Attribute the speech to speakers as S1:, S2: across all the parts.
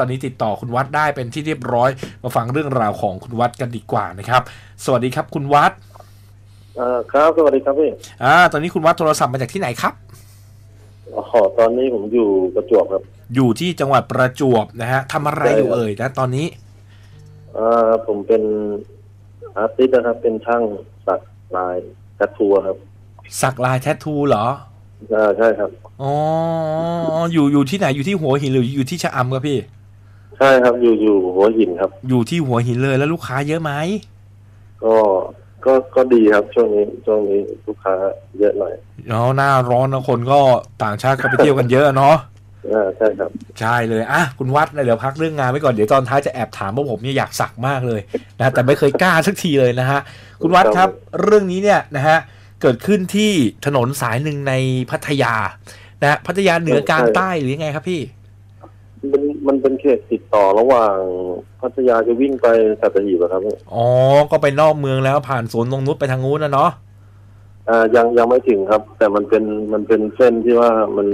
S1: ตอนนี้ติดต่อคุณวัดได้เป็นที่เรียบร้อย มาฟังเรื่องราวของคุณวัดกันดีกว่านะครับ สวัสดีครับคุณวัด
S2: อ่าครับ สวัสดีครับพี่
S1: อ่าตอนนี้คุณวัดโทรศัพท์มาจากที่ไหนครับ
S2: อ๋อตอนนี้ผมอยู่ประจวบครับ
S1: อยู่ที่จังหวัดประจวบนะฮะทำอะไรอยู่เอ่ยนะตอนนี้
S2: อ่าผมเป็นอาร์ติสต์นะครับ เป็นช่างสักลายกระทัวครับ
S1: สักลายแทททูเหรอ
S2: อ่าใช่ครับ
S1: อ๋อ อยู่อยู่ที่ไหนอยู่ที่หัวหินหรืออยู่ที่ชะอำครับพี่
S2: ใช่ครับอยู่อยู่หัวหินครับ
S1: อยู่ที่หัวหินเลยแล้วลูกค้าเยอะไหม
S2: ก็ก็ก็ดีครับช่วงนี้ช่วงนี้ลูกค้าเยอะหน่อย
S1: เนาะหน้าร้อนนะคนก็ต่างชาติก็ไปเที่ยวกันเยอะเนาะ
S2: อ่าใช่ครับ
S1: ใช่เลยอะคุณวัดเดี๋ยวพักเรื่องงานไว้ก่อนเดี๋ยวตอนท้ายจะแอบถามว่าผมเนี่ยอยากสักมากเลยนะแต่ไม่เคยกล้าสักทีเลยนะฮะคุณวัดครับเรื่องนี้เนี่ยนะฮะเกิดขึ้นที่ถนนสายหนึ่งในพัทยานะฮะพัทยาเหนือกลางใต้หรือยังไงครับพี่
S2: มันมันเป็นเขตติดต่อระหว่างพัทยาจะวิ่งไปสัตหีบอะครับ
S1: อ๋อ ก็ไปนอกเมืองแล้วผ่านสวนตรงนุชไปทางนู้นนะเนาะ
S2: อ่ายังยังไม่ถึงครับ แต่มันเป็นมันเป็นเส้นที่ว่ามัน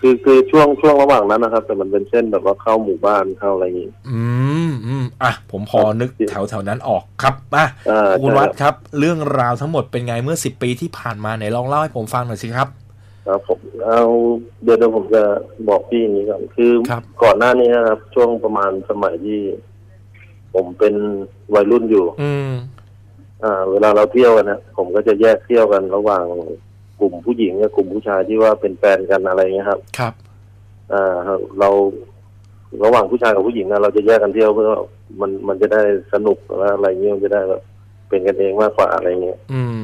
S2: คือคือช่วงช่วงระหว่างนั้นนะครับ แต่มันเป็นเส้นแบบว่าเข้าหมู่บ้านเข้าอะไรอย่างงี้
S1: อืมอืมอะผมพอนึกแถวแถวนั้นออกครับอะ
S2: อ่า
S1: คุณ
S2: ใช่
S1: วัด
S2: ครับ
S1: ครับ เรื่องราวทั้งหมดเป็นไงเมื่อสิบปีที่ผ่านมาไหนลองเล่าให้ผมฟังหน่อยสิครับ
S2: ครับผมเอาเดี๋ยวเดี๋ยวผมจะบอกพี่อย่างนี้ก่อนคือ
S1: ครับ
S2: ก่อนหน้านี้นะครับ ช่วงประมาณสมัยที่ ผมเป็นวัยรุ่นอยู่
S1: อืม
S2: อ่า เวลาเราเที่ยวกันนะผมก็จะแยกเที่ยวกันระหว่างกลุ่มผู้หญิงกับกลุ่มผู้ชายที่ว่าเป็นแฟนกันอะไรเงี้ยครับ
S1: ครับ
S2: อ่าเราระหว่างผู้ชายกับผู้หญิงนะเราจะแยกกันเที่ยวเพื่อว่ามันมันจะได้สนุกและอะไรเงี้ยมันจะได้แบบเป็นกันเองมากกว่าอะไรเงี้ย
S1: อืม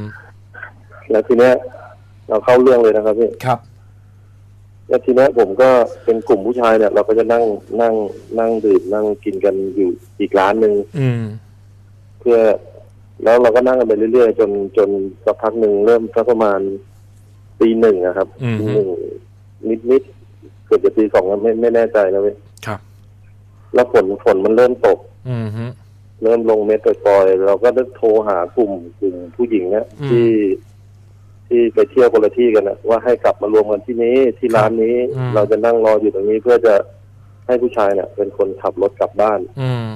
S2: แล้วทีเนี้ย เราเข้าเรื่องเลยนะครับพี่
S1: ครับ
S2: แล้วทีเนี้ยผมก็เป็นกลุ่มผู้ชายเนี่ย เราก็จะนั่งนั่งนั่งดื่มนั่งกินกันอยู่อีกร้านหนึ่ง
S1: อืม
S2: เพื่อ แล้วเราก็นั่งกันไปเรื่อยๆจนจนสักพักหนึ่งเริ่มสักประมาณปีหนึ่งนะครับ
S1: อืม
S2: ปีหนึ่งนิดนิดๆเกือบจะปีสองแล้วไม่ไม่แน่ใจแล้วเว้ย
S1: ครับ
S2: แล้วฝนฝนมันเริ่มตก
S1: อืมฮึ
S2: เริ่มลงเม็ดปล่อยๆเราก็ได้โทรหากลุ่มกลุ่มผู้หญิงเนี่ย
S1: อืม
S2: ที่ ที่ไปเที่ยวคนละที่กันนะว่าให้กลับมารวมกันที่นี้ที่ร้านนี้
S1: อืม
S2: เราจะนั่งรออยู่ตรงนี้เพื่อจะให้ผู้ชายเนี่ยเป็นคนขับรถกลับบ้าน
S1: อืม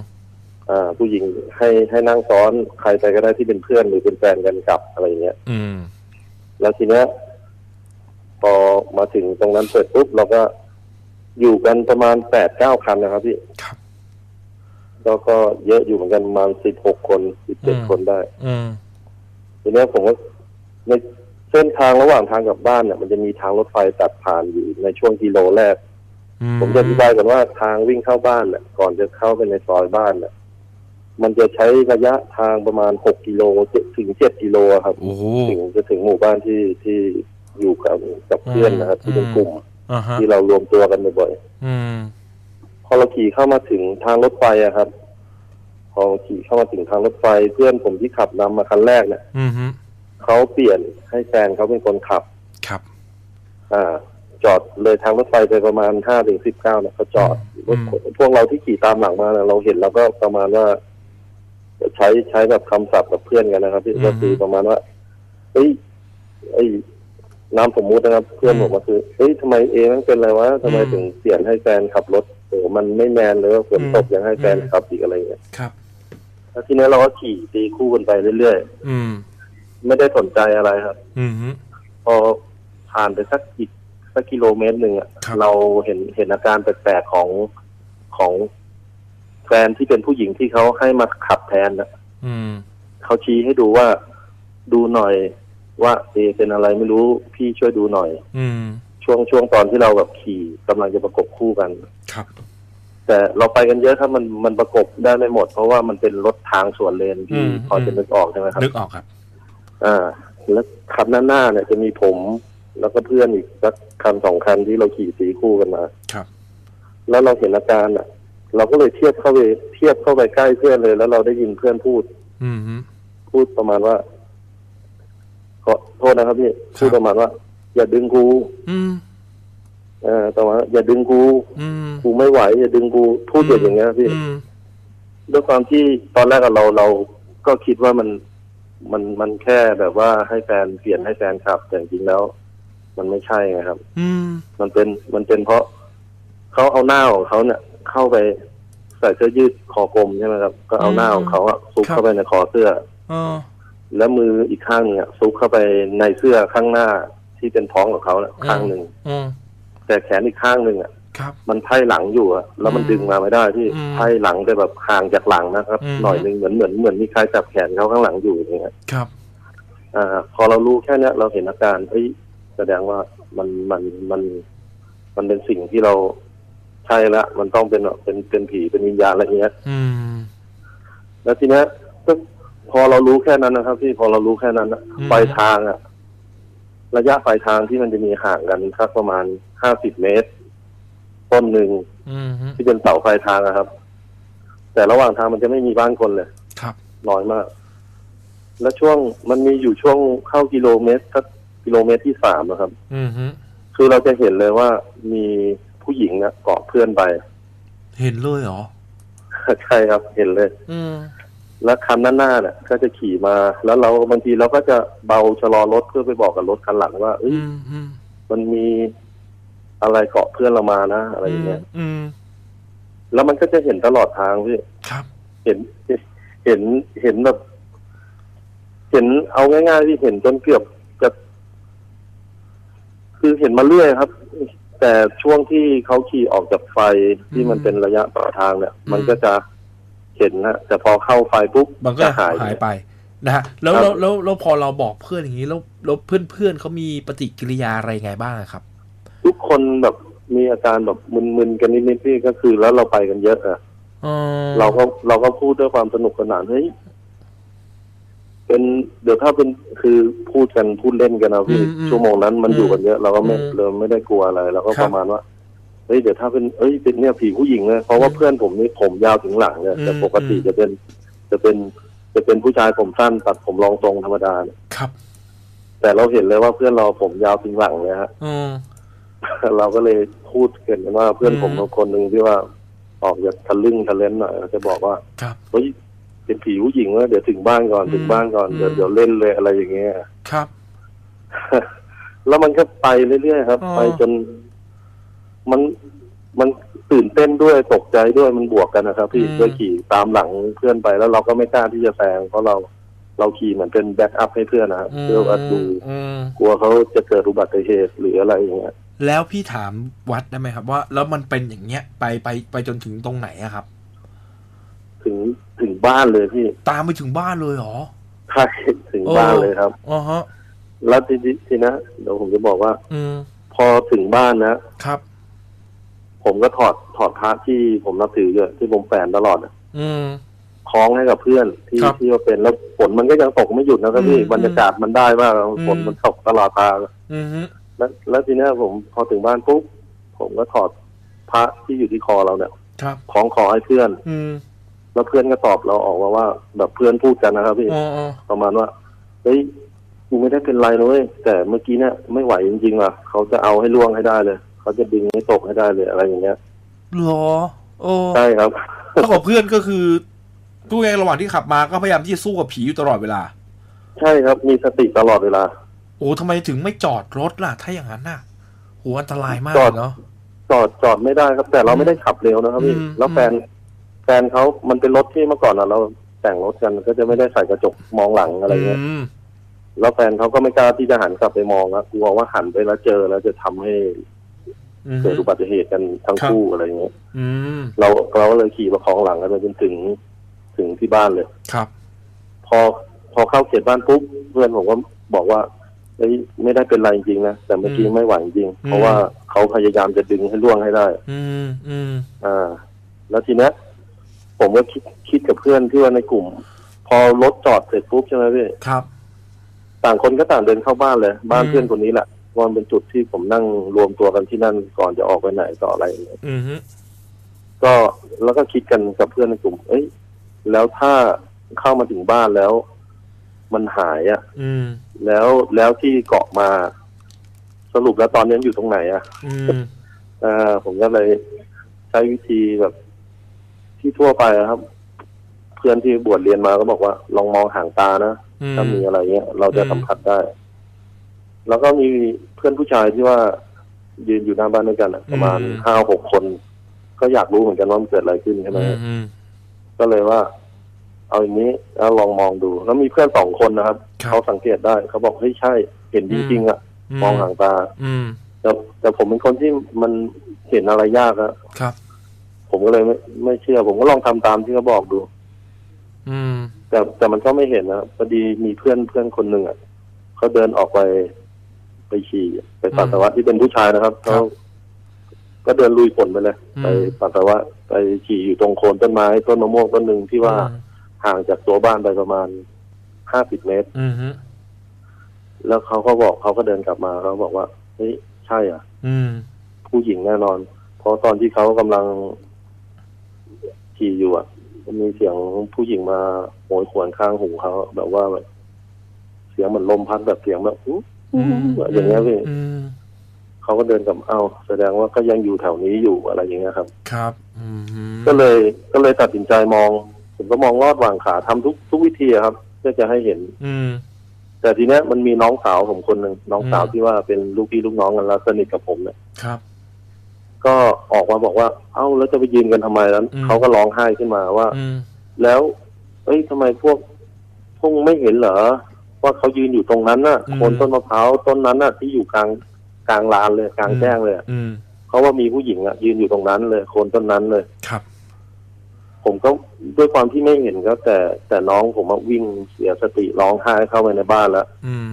S2: อ่า ผู้หญิงให้ให้นั่งซ้อนใครไปก็ได้ที่เป็นเพื่อนหรือเป็นแฟนกันกลับอะไรเงี้ย
S1: อืม
S2: แล้วทีเนี้ยพอมาถึงตรงนั้นเสร็จปุ๊บเราก็อยู่กันประมาณแปดเก้าคันนะครับพี่
S1: ครับ
S2: แล้วก็เยอะอยู่เหมือนกันประมาณสิบหกคนสิบเจ็ด
S1: อืม
S2: คนได้
S1: อืม
S2: ทีเนี้ยผมก็ใน เส้นทางระหว่างทางกลับบ้านเนี่ยมันจะมีทางรถไฟตัดผ่านอยู่ในช่วงกิโลแรก
S1: อื
S2: ผมจะอธิบายก่อนว่าทางวิ่งเข้าบ้านเนี่ยก่อนจะเข้าไปในซอยบ้านเนี่ยมันจะใช้ระยะทางประมาณหกกิโลถึงเจ็ดกิโลอะครับ
S1: โอ้โห
S2: ถึงจะถึงหมู่บ้านที่ที่อยู่กับกับเพื่อนนะครับที่เป็นกลุ่ม
S1: อ่าฮะ
S2: ที่เรารวมตัวกันบ่อย
S1: อืม
S2: ๆพอเราขี่เข้ามาถึงทางรถไฟอะครับ พอขี่เข้ามาถึงทางรถไฟเพื่อนผมที่ขับนำมาคันแรกเนี่ย
S1: อืมฮึ
S2: เขาเปลี่ยนให้แฟนเขาเป็นคนขับ
S1: ครับ
S2: อ่า จอดเลยทางรถไฟไปประมาณห้าถึงสิบเก้าเนี่ยเขาจอด
S1: อืม
S2: พวกเราที่ขี่ตามหลังมาเนี่ยเราเห็นแล้วก็ประมาณว่า ใช้ใช้แบบคำศัพท์กับเพื่อนกันนะครับพี่ก็คือประมาณว่าเฮ้ยไอ้นามสมมุตินะครับ เพื่อนผมก็คือเฮ้ยทำไมเอมันเป็นอะไรวะทำไมถึงเปลี่ยนให้แฟนขับรถโอ้มันไม่แมนเลยว่าฝนตกยังให้แฟนขับอีกอะไรเงี้ย
S1: ครับ
S2: แล้วทีนี้เราก็ขี่ตีคู่กันไปเรื่อย
S1: อืม
S2: ๆ ไม่ได้สนใจอะไรครับ
S1: อืมฮึ
S2: พอผ่านไปสักอีกสักกิโลเมตรหนึ่งอะ
S1: ครับ
S2: เราเห็นเห็นอาการแปลกๆของของแฟนที่เป็นผู้หญิงที่เขาให้มาขับแทนนะ
S1: อืม
S2: เขาชี้ให้ดูว่าดูหน่อยว่าเอเป็นอะไรไม่รู้พี่ช่วยดูหน่อย
S1: อืม
S2: ช่วงช่วงตอนที่เราแบบขี่กำลังจะประกบคู่กัน
S1: ครับ
S2: แต่เราไปกันเยอะครับมันมันประกบได้ไม่หมด เพราะว่ามันเป็นรถทางสวนเลนที่
S1: อืม
S2: พอจะนึกออกใช่ไหมครับ
S1: นึกออกครับ
S2: อ่า แล้วคันหน้าหน้าเนี่ยจะมีผม แล้วก็เพื่อนอีกสักคันสองคันที่เราขี่สีคู่กันมา
S1: ครับ
S2: แล้วเราเห็นอาการอะ เราก็เลยเทียบเข้าไปเทียบเข้าไปใกล้เพื่อนเลย แล้วเราได้ยินเพื่อนพูด
S1: อืมฮึ
S2: พูดประมาณว่าขอโทษนะครับพี่พูดประมาณว่า อย่าดึงกู
S1: อืม
S2: เออประมาณว่าอย่าดึงกู
S1: อืม
S2: กูไม่ไหว อย่าดึงกูพูดอย่างเงี้ยพี่
S1: อืม
S2: ด้วยความที่ตอนแรกอะเราเราก็คิดว่ามัน มันมันแค่แบบว่าให้แฟนเปลี่ยนให้แฟนขับ แต่จริงๆแล้ว มันไม่ใช่ไงครับ
S1: อืม
S2: มันเป็นมันเป็นเพราะเขาเอาหน้าของเขาเนี่ย เข้าไปใส่เสื้อยืดคอกลมใช่ไหมครับ ก็เอาหน้าของเขาอะซุกเข้าไปในคอเสื้อ
S1: เออ
S2: แล้วมืออีกข้างหนึงอะซุกเข้าไปในเสื้อข้างหน้าที่เป็นท้องของเขาน่ะข้างหนึ่ง
S1: อืม
S2: แต่แขนอีกข้างหนึ่งอะ
S1: ครับ
S2: มันไพ่หลังอยู่อะแล้วมัน
S1: อืม
S2: ดึงมาไม่ได้ที่
S1: อืม
S2: ไพ่หลังแต่แบบห่างจากหลังนะครับ
S1: อืม
S2: หน่อยหนึงเหมือนเหมือนเหมือนมีใครจับแขนเขาข้างหลังอยู่อย่างเงี้ย
S1: ครับ
S2: อ่า พอเรารู้แค่เนี้ยเราเห็นอาการเอ้ยแสดงว่ามันมันมัน มันเป็นสิ่งที่เราใช่ละมันต้องเป็นเป็นเป็นผีเป็นวิญญาณอะไรเงี้ย
S1: อืม
S2: แล้วทีเนี้ยก็พอเรารู้แค่นั้นนะครับ พี่พอเรารู้แค่นั้นอะ
S1: อืม
S2: ปลายทางอะระยะปลายทางที่มันจะมีห่างกันสักประมาณห้าสิบเมตร ต้นหนึ่ง
S1: อืมฮึ
S2: ที่เป็นเสาไฟทางนะครับ แต่ระหว่างทางมันจะไม่มีบ้านคนเลย
S1: ครับ
S2: น้อยมาก และช่วงมันมีอยู่ช่วงเข้ากิโลเมตรสักกิโลเมตรที่สามนะครับ
S1: อืมฮึ
S2: คือเราจะเห็นเลยว่ามีผู้หญิงอะเกาะเพื่อนไป
S1: เห็นเลยเหรอ
S2: ใช่ครับ เห็นเลย
S1: อืม
S2: แล้วคันหน้าหน้าเนี่ยก็จะขี่มา แล้วเราบางทีเราก็จะเบาชะลอรถเพื่อไปบอกกับรถคันหลังว่าเอ้
S1: อื
S2: ย
S1: มอืม
S2: มันมี อะไรเกาะเพื่อนเรามานะอะไรอย่างเงี้ย
S1: อืม
S2: แล้วมันก็จะเห็นตลอดทางพี่
S1: ครับ
S2: เห็นเห็นเห็นแบบ เห็นเอาง่ายๆที่เห็นจนเกือบจะคือเห็นมาเรื่อยครับ แต่ช่วงที่เขาขี่ออกจากไฟที่มันเป็นระยะต่อทางเนี่ย มันก็จะเห็นนะแต่พอเข้าไฟปุ๊บ
S1: มันก็
S2: จะ
S1: หายหายไปนะฮะแล้ว
S2: ครับ
S1: แล้วแล้วแล้วพอเราบอกเพื่อนอย่างนี้ แล้วแล้วเพื่อนเพื่อนเขามีปฏิกิริยาอะไรไงบ้างอะครับ
S2: ทุก คนแบบมีอาการแบบมึนๆกันนิดๆพี่ก็คือแล้วเราไปกันเยอะอะ
S1: อ๋อ
S2: เราก็เราก็พูดด้วยความสนุกสนานเฮ้ยเป็นเดี๋ยวถ้าเป็นคือพูดกันพูดเล่นกันนะพี่ชั่วโมงนั้นมันอยู่กันเยอะเราก็ไม่เราไม่ได้กลัวอะไรเราก็ประมาณว่าเฮ้ยเดี๋ยวถ้าเป็นเอ้ยเป็นเนี่ยผีผู้หญิงเลยเพราะว่าเพื่อนผมนี่ผมยาวถึงหลังเนี่ยแต่ปกติจะเป็น จะเป็นจะเป็นผู้ชายผมสั้นตัดผมรองทรงธรรมดาเนี่ย
S1: ครับ
S2: แต่เราเห็นเลยว่าเพื่อนเราผมยาวถึงหลังเลยฮะ
S1: อืม
S2: เราก็เลยพูดกันว่าเพื่อนผม
S1: อืม
S2: บางคนหนึ่งที่ว่าออกจากทะลึ่งทะเลนหน่อยจะบอกว่า
S1: ครับ
S2: เฮ้ยเป็นผีผู้หญิงว่าเดี๋ยวถึงบ้านก่อน
S1: อืม
S2: ถึงบ้านก่อนเดี๋ยว
S1: อืม
S2: เดี๋ยวเล่นเลยอะไรอย่างเงี้ย
S1: ครับ
S2: แล้วมันก็ไปเรื่อยๆครับ
S1: อ๋อ
S2: ไปจน มันมันตื่นเต้นด้วยตกใจด้วยมันบวกกันนะครับ พี่ก็ขี่ตามหลังเพื่อนไปแล้วเราก็ไม่กล้าที่จะแซงเพราะเราเราขี่เหมือนเป็นแบ็กอัพให้เพื่อนนะครับเพื่อว่าดู
S1: อืม
S2: กลัวเขาจะเกิดอุบัติเหตุหรืออะไรอย่างเงี้ย
S1: แล้วพี่ถามวัดได้ไหมครับ ว่า แล้วมันเป็นอย่างเงี้ย ไปไปไปจนถึงตรงไหนอะครับ
S2: ถึงถึงบ้านเลยพี่
S1: ตามไปถึงบ้านเลยเหรอ
S2: ใช่ถึงบ้านเลยครับ
S1: อ๋อฮะ
S2: แล้วทีนี้ทีนะเดี๋ยวผมจะบอกว่า
S1: อืม
S2: พอถึงบ้านนะ
S1: ครับ
S2: ผมก็ถอดถอดพระที่ผมนับถืออยู่ที่ผมแฝนตลอดอะ
S1: อืม
S2: คล้องให้กับเพื่อนที่
S1: ครับ
S2: ที่ว่าเป็นแล้วฝนมันก็ยังตกไม่หยุดนะครับพี่
S1: อืม
S2: บรรยากาศมันได้มากฝน
S1: อืม
S2: มันตกตลอดทาง
S1: อืมฮึ
S2: แล้วแล้วทีเนี้ยผมพอถึงบ้านปุ๊บผมก็ถอดพระที่อยู่ที่คอเราเนี่ย
S1: ครับ
S2: คล้องคอให้เพื่อน
S1: อืม
S2: แล้วเพื่อนก็ตอบเราออกมาว่า แบบเพื่อนพูดกันนะครับพี่
S1: อ๋ออ๋อ
S2: ประมาณว่าเฮ้ยกูไม่ได้เป็นไรนะเว้ยแต่เมื่อกี้เนี่ยไม่ไหวจริงๆว่ะเขาจะเอาให้ล่วงให้ได้เลย เขาจะดึงให้ตกให้ได้เลยอะไรอย่างเงี้ย
S1: เหรอ โอ้
S2: ใช่ครับ
S1: เท่ากับเพื่อนก็คือพูดง่ายๆระหว่างที่ขับมาก็พยายามที่จะสู้กับผีอยู่ตลอดเวลา
S2: ใช่ครับมีสติตลอดเวลา
S1: โอ้ทำไมถึงไม่จอดรถล่ะ ถ้าอย่างนั้นน่ะโหอันตรายมาก
S2: จอด
S1: เนาะ
S2: จอดจอดไม่ได้ครับ แต่เราไม่ได้ขับเร็วนะครับพี่
S1: อืม
S2: แล้วแฟนแฟนเขามันเป็นรถที่เมื่อก่อนอะเราแต่งรถกันก็จะไม่ได้ใส่กระจกมองหลังอะไรเงี้ย
S1: ม
S2: แล้วแฟนเขาก็ไม่กล้าที่จะหันกลับไปมองครับกลัวว่าหันไปแล้วเจอแล้วจะทำให้
S1: อืม
S2: เกิดอุบัติเหตุกันทั้ง
S1: ครับ
S2: คู่อะไรเงี้ย
S1: อืม
S2: เราเราก็เลยขี่ประคองหลังกันไปจนถึงถึงที่บ้านเลย
S1: ครับ
S2: พอพอเข้าเขตบ้านปุ๊บเพื่อนผมก็บอกว่า เฮ้ยไม่ได้เป็นไรจริงๆนะแต่เมื่อกี้
S1: อืม
S2: ไม่ไหวจริง
S1: อืม
S2: เพราะว่าเขาพยายามจะดึงให้ล่วงให้ได้
S1: อืมอืม
S2: อ่า แล้วทีเนี้ยผมก็คิดคิดกับเพื่อนที่ว่าในกลุ่ม พอรถจอดเสร็จปุ๊บใช่ไหมพี่
S1: ครับ
S2: ต่างคนก็ต่างเดินเข้าบ้านเลย บ้าน
S1: อืม
S2: เพื่อนคนนี้แหละว่ามันเป็นจุดที่ผมนั่งรวมตัวกันที่นั่นก่อนจะออกไปไหนต่ออะไรอย่างเงี้ย
S1: อืมฮึ
S2: ก็แล้วก็คิดกันกับเพื่อนในกลุ่ม เอ้ย แล้วถ้าเข้ามาถึงบ้านแล้ว มันหายอะ่ะ
S1: อืม
S2: แล้วแล้วที่เกาะมา สรุปแล้วตอนนี้อยู่ตรงไหนอะ่ะ
S1: อืม
S2: อ่าผมก็เลยใช้วิธีแบบ ที่ทั่วไปอะครับ เพื่อนที่บวชเรียนมาก็บอกว่า ลองมองห่างตานะ
S1: อืม
S2: ถ้ามีอะไรเงี้ยเราจะ
S1: อืม
S2: สัมผัสได้ แล้วก็มีเพื่อนผู้ชายที่ว่า ยืนอยู่หน้าบ้านด้วยกันอะประมาณ
S1: อืม
S2: ห้าหกคน ก็อยากรู้เหมือนกันว่ามันเกิดอะไรขึ้นใช่ไหม
S1: อืมอืม
S2: ก็เลยว่า เอาอย่างนี้แล้วลองมองดู แล้วมีเพื่อนสองคนนะครับ
S1: ครับ
S2: เขาสังเกตได้ เขาบอกเฮ้ยใช่ เห็นจริงๆอะ มองหางตา
S1: อืม
S2: แต่แต่ผมเป็นคนที่มันเห็นอะไรยากอะ
S1: ครับ
S2: ผมก็เลยไม่ไม่เชื่อ ผมก็ลองทำตามที่เขาบอกดู
S1: อืม
S2: แต่แต่มันก็ไม่เห็นนะพอดีมีเพื่อนเพื่อนคนหนึ่งอะเขาเดินออกไป ไปฉี่ไปปัสสาวะที่เป็นผู้ชายนะครับเขาก็เดินลุยฝนไปเลย ไปปัสสาวะไปฉี่อยู่ตรงโคนต้นไม้ต้นมะม่วงต้นหนึ่งที่ว่า ห่างจากตัวบ้านไปประมาณห้าสิบเมตร
S1: อืมฮึ
S2: แล้วเขาก็บอกเขาก็เดินกลับมาเขาบอกว่าเฮ้ยใช่อะ
S1: อืม
S2: ผู้หญิงแน่นอน เพราะตอนที่เขากำลังขี่อยู่อะมันมีเสียงผู้หญิงมาโหยหวนข้างหูเขาแบบว่าแบบเสียงเหมือนลมพัดแบบเสียงแบบอู้
S1: อืม
S2: อย่างเงี้ยพี่
S1: อืม
S2: เขาก็เดินกลับเอ้าแสดงว่าก็ยังอยู่แถวนี้อยู่อะไรอย่างเงี้ยครับ
S1: ครับ อืมฮึ
S2: ก็เลยก็เลยตัดสินใจมอง ผมก็มองลอดวางขาทำทุกทุกวิธีอะครับ เพื่อจะให้เห็น
S1: อืม
S2: แต่ทีเนี้ยมันมีน้องสาวผมคนหนึ่งน้องสาว
S1: อืม
S2: ที่ว่าเป็นลูกพี่ลูกน้องกันแล้วสนิทกับผมเนี่ย
S1: ครับ
S2: ก็ออกมาบอกว่า เอ้าแล้วจะไปยืนกันทำไมแล้ว
S1: อืม
S2: เขาก็ร้องไห้ขึ้นมาว่า
S1: อืม
S2: แล้ว เอ้ยทำไมพวกพวกมึงไม่เห็นเหรอว่าเขายืนอยู่ตรงนั้นน่ะโคนต้นมะพร้าวต้นนั้นน่ะ ที่อยู่กลางกลางลานเลยกลางแจ้งเลยอะ
S1: อืม
S2: เพราะว่ามีผู้หญิงอะยืนอยู่ตรงนั้นเลยโคนต้นนั้นเลย
S1: ครับ
S2: ผมก็ด้วยความที่ไม่เห็นก็แต่แต่น้องผมอะวิ่งเสียสติร้องไห้เข้าไปในบ้านแล้ว
S1: อืม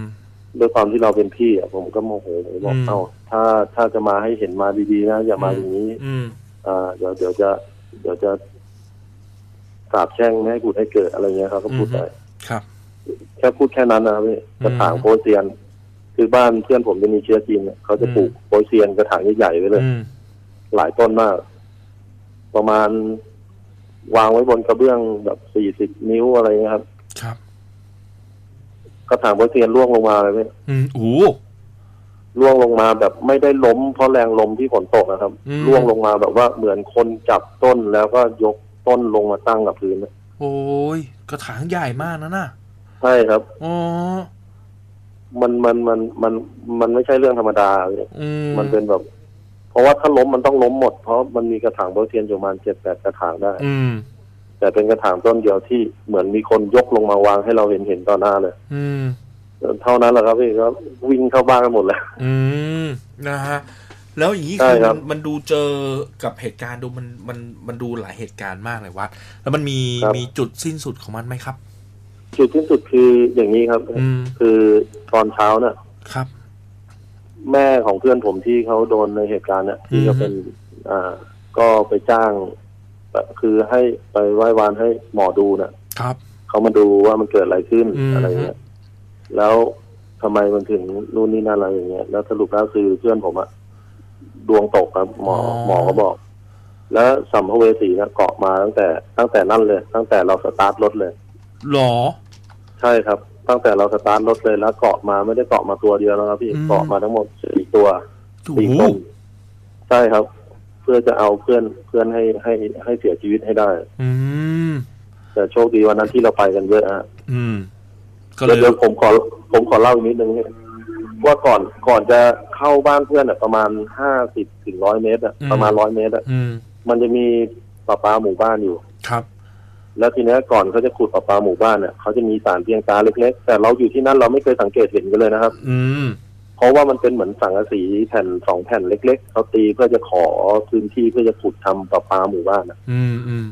S2: ด้วยความที่เราเป็นพี่อะผมก็โมโหผมบอก
S1: อืม
S2: เอ้าถ้าถ้าจะมาให้เห็นมาดีๆนะอย่ามาอย่างนี้
S1: อืม
S2: อ่าเดี๋ยวเดี๋ยวจะ เดี๋ยวจะสาบแช่งไม่ให้กูให้เกิดอะไรเงี้ยครับก็พูดไป
S1: ครับ
S2: แค่พูดแค่นั้นนะครับพี่กระถาง
S1: อืม
S2: โพเซียน คือบ้านเพื่อนผมจะมีเชื้อจีนเนี่ยเขาจะ
S1: อืม
S2: ปลูกโพเซียนกระถางใหญ่ๆไว้เลย
S1: อืม
S2: หลายต้นมาก ประมาณ วางไว้บนกระเบื้องแบบสี่สิบนิ้วอะไรเงี้ยครับ
S1: ครับ
S2: กระถางโพเซียนร่วงลงมาเลยพี่
S1: อืมโอ้
S2: ร่วงลงมาแบบไม่ได้ล้มเพราะแรงลมที่ฝนตกนะครับ
S1: อืม
S2: ร่วงลงมาแบบว่าเหมือนคนจับต้นแล้วก็ยกต้นลงมาตั้งกับพื้นนะ
S1: โอ้ยกระถางใหญ่มากนะน่ะ
S2: ใช่ครับ
S1: อ๋อ
S2: มันมันมันมันมันไม่ใช่เรื่องธรรมดาเลย
S1: อืม
S2: มันเป็นแบบเพ ราะว่าถ้าล้มมันต้องล้มหมด เพราะมันมีกระถางโบเทียนอยู่ประมาณเจ็ดแปดกระถางได้
S1: อืม
S2: แต่เป็นกระถางต้นเดียวที่เหมือนมีคนยกลงมาวางให้เราเห็นเห็นต่อหน้าเลย
S1: อืม
S2: เท่านั้นแหละครับพี่ก็วิ่งเข้าบ้านกันหมดเลย
S1: อืม นะฮะแล้วอย่างนี้
S2: ใช่
S1: คือ
S2: ครั
S1: มั
S2: บ
S1: นมันดูเจอกับเหตุการณ์ดูมันมันมันดูหลายเหตุการณ์มากเลยวัด แล้วมันมีมีจุดสิ้นสุดของมันไหมครับ
S2: จุดที่สุดคืออย่างนี้ครับ
S1: อืม
S2: คือตอนเช้าเนี่ย
S1: ครับ
S2: แม่ของเพื่อนผมที่เขาโดนในเหตุการณ์เนี่ยที่ก็เป็นอ่าก็ไปจ้างคือให้ไปไหว้วานให้หมอดูเนี่ย
S1: ครับ
S2: เขามาดูว่ามันเกิดอะไรขึ้น
S1: อืม
S2: อะไรเงี้ยแล้วทำไมมันถึงนู่นนี่นั่นอะไรอย่างเงี้ยแล้วสรุปแล้วคือเพื่อนผมอะดวงตกครับหมอหมอก็บอก แล้วสัมภเวสีเนี่ยเกาะมาตั้งแต่ตั้งแต่นั่นเลย ตั้งแต่เราสตาร์ทรถเลย
S1: หรอ
S2: ใช่ครับ ตั้งแต่เราสตาร์ทรถเลยแล้วเกาะมาไม่ได้เกาะมาตัวเดียวแล้วครับพี่
S1: อืม
S2: เกาะมาทั้งหมดสี่ตัว
S1: โอ้
S2: สี่
S1: โห
S2: คนใช่ครับ เพื่อจะเอาเพื่อนเพื่อนให้ให้ให้เสียชีวิตให้ได้
S1: อืม
S2: แต่โชคดีวันนั้นที่เราไปกันเยอะฮะ
S1: อืม ก็เล
S2: เดี๋ยวย เดี๋ยวผมขอผมขอเล่าอีกนิดนึงเนี่ยว่าก่อนก่อนจะเข้าบ้านเพื่อนอะประมาณห้าสิบถึงร้อยเมตรอะประมาณร้อยเมตรอะ
S1: อืม
S2: มันจะมีประปาหมู่บ้านอยู่
S1: ครับ
S2: แล้วทีเนี้ยก่อนเขาจะขุดประปาหมู่บ้านเนี่ยเขาจะมีสารเพียงตาเล็กๆแต่เราอยู่ที่นั่นเราไม่เคยสังเกตเห็นกันเลยนะครับ
S1: อืม
S2: เพราะว่ามันเป็นเหมือนสังกะสีแผ่นสองแผ่นเล็ก ๆเขาตีเพื่อจะขอพื้นที่เพื่อจะขุดทำประปาหมู่บ้านอะ
S1: อืมอืม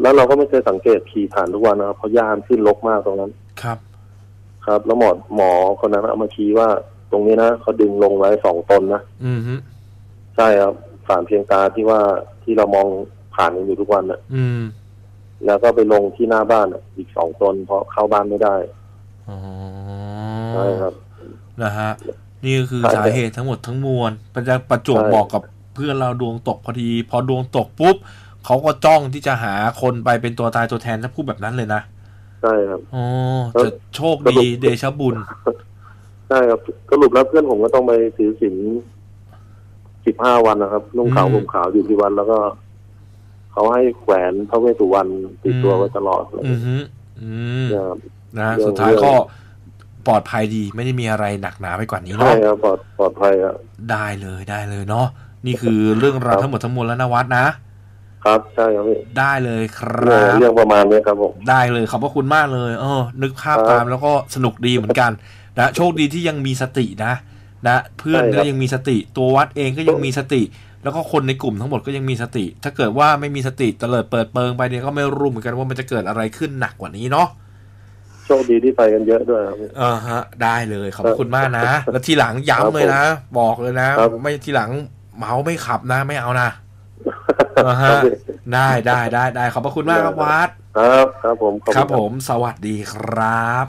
S2: แล้วเราก็ไม่เคยสังเกตขี่ผ่านทุกวันนะครับเพราะย่านขึ้นรกมากตรงนั้น
S1: ครับ
S2: ครับ แล้วหมอหมอคนนั้นเอามาชี้ว่า ตรงนี้นะเขาดึงลงไว้สองตนนะ
S1: อืมฮึ
S2: ใช่ครับสารเพียงตาที่ว่าที่เรามองผ่านกันอยู่ทุกวันน่ะ
S1: อืม
S2: แล้วก็ไปลงที่หน้าบ้านน่ะอีกสองตนเพราะเข้าบ้านไม่ได้
S1: อ๋อ
S2: ใช่ครับ
S1: นะฮะนี่ก็คือ
S2: ใช่
S1: สาเหตุทั้งหมดทั้งมวลประจะประจวบ
S2: ใช่
S1: บอกกับเพื่อนเราดวงตกพอดี พอดวงตกปุ๊บเขาก็จ้องที่จะหาคนไปเป็นตัวตายตัวแทนถ้าพูดแบบนั้นเลยนะ
S2: ใช่ครับ
S1: อ๋อ
S2: แล้ว
S1: จะโชค
S2: สรุ
S1: ดี
S2: ป
S1: เดชะบุญ
S2: ใช่ครับสรุปแล้วเพื่อนผมก็ต้องไปถือศีลสิบห้าวันนะครับนุ่งขาว
S1: อืม
S2: ห่มขาวอยู่ที่วันแล้วก็ เขาให้แขวนพระเวสสุวรรณติดตัว
S1: อืม
S2: ไว้ตลอดเลย
S1: อืมฮึอืม
S2: นะครับ
S1: นะ
S2: เรื่อง
S1: สุดท้าย
S2: เรื่อง
S1: ก็ปลอดภัยดีไม่ได้มีอะไรหนักหนาไปกว่านี้
S2: ใช่
S1: เนาะ
S2: ครับปลอดปลอดภัยครับ
S1: ได้เลยได้เลยเนาะนี่คือเรื่องราว
S2: ครับ
S1: ทั้งหมดทั้งมวลแล้วนะวัดนะ
S2: ครับใช่ครับพี่
S1: ได้เลยค
S2: เรื่
S1: รั
S2: อง
S1: บ
S2: เรื่องประมาณนี้ครับผม
S1: ได้เลยขอบพระคุณมากเลย เออ นึกภาพ
S2: ครับ
S1: ตามแล้วก็สนุกดีเหมือนกันนะโชคดีที่ยังมีสตินะนะเพื่อน
S2: ใช่ครั
S1: ก็
S2: บ
S1: ยังมีสติตัววัดเองก็ยังมีสติ แล้วก็คนในกลุ่มทั้งหมดก็ยังมีสติ ถ้าเกิดว่าไม่มีสติเตลิดเปิดเปิงไปเนี่ยก็ไม่รู้เหมือนกันว่ามันจะเกิดอะไรขึ้นหนักกว่านี้เนาะ
S2: โชคดีที่ไปกันเยอะด้วยครับพี่
S1: อ่าฮะ ได้เลยขอบพระคุณมากนะ แล้วทีหลัง
S2: ครับ
S1: ย้ำเลยนะ บอกเลยนะ
S2: ครับ
S1: ไม่ทีหลังเมาไม่ขับนะ ไม่เอานะอ่า
S2: ค
S1: ฮะ
S2: รับพี่
S1: ได้ได้ได้ได้ขอบพระคุณมากครับวัด
S2: ครับ ครับผมขอบ
S1: ครับ
S2: ณ
S1: ผม สวัสดีครับ